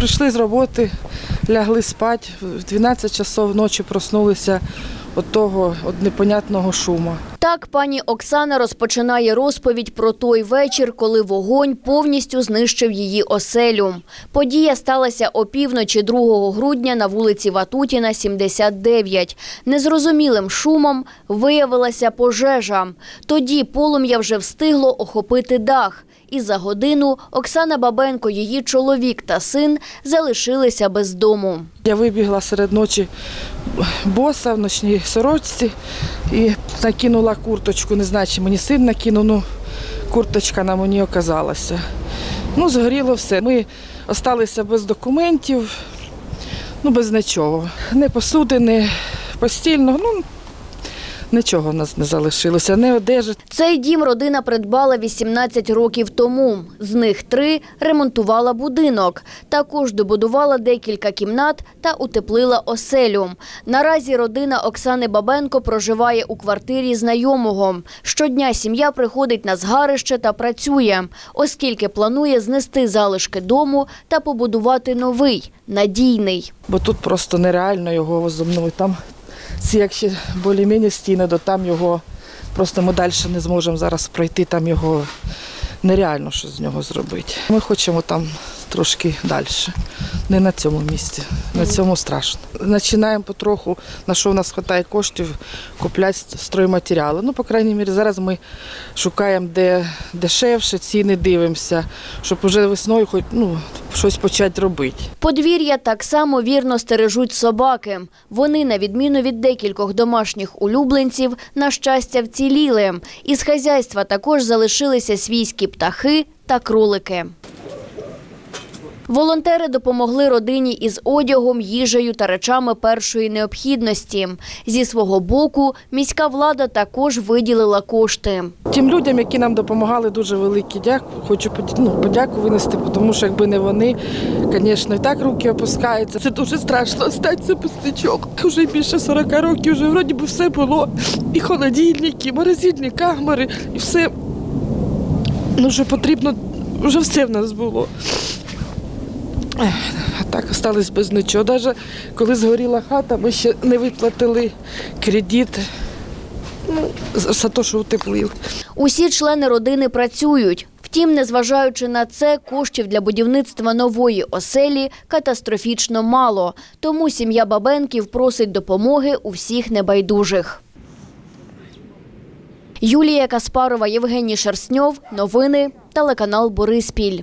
Прийшли з роботи, лягли спати, в 12 часов ночі проснулися від того від непонятного шуму. Так пані Оксана розпочинає розповідь про той вечір, коли вогонь повністю знищив її оселю. Подія сталася опівночі 2 грудня на вулиці Ватутіна, 79. Незрозумілим шумом виявилася пожежа. Тоді полум'я вже встигло охопити дах. І за годину Оксана Бабенко, її чоловік та син залишилися без дому. Я вибігла серед ночі боса в ночній сорочці і накинула курточку. Не знаю, чи мені син накинув, ну курточка на мені оказалася. Ну, згоріло все. Ми залишилися без документів, ну без нічого. Не посуди, не постільного, ну нічого в нас не залишилося, не одежі. Цей дім родина придбала 18 років тому. З них три ремонтувала будинок. Також добудувала декілька кімнат та утеплила оселю. Наразі родина Оксани Бабенко проживає у квартирі знайомого. Щодня сім'я приходить на згарище та працює, оскільки планує знести залишки дому та побудувати новий, надійний. бо тут просто нереально його возобновити. Там ці як ще більш-менш стіни, то там його просто ми далі не зможемо зараз пройти, там його нереально що з нього зробити. Ми хочемо там трошки далі, не на цьому місці, на цьому страшно. Починаємо потроху, на що в нас вистачає коштів, купляти стройматеріали. Ну, по крайній мірі, зараз ми шукаємо, де дешевше, ціни дивимося, щоб вже весною хоч ну, щось почати робити. Подвір'я так само вірно стережуть собаки. Вони, на відміну від декількох домашніх улюбленців, на щастя вціліли. Із хазяйства також залишилися свійські птахи та кролики. Волонтери допомогли родині із одягом, їжею та речами першої необхідності. Зі свого боку, міська влада також виділила кошти. Тим людям, які нам допомагали, дуже великі дякую. Хочу ну, подяку винести, тому що якби не вони, звісно, і так руки опускаються. Це дуже страшно остатися нічого. Вже більше 40 років, вже вроді би все було. І холодильники, і морозильні камери, і все. Ну, що потрібно, вже все в нас було. Так остались без нічого. Навіть коли згоріла хата, ми ще не виплатили кредит. Ну, за те, що утеплили. Усі члени родини працюють. Втім, незважаючи на це, коштів для будівництва нової оселі катастрофічно мало. Тому сім'я Бабенків просить допомоги у всіх небайдужих. Юлія Каспарова, Євгеній Шерстньов. Новини. Телеканал Бориспіль.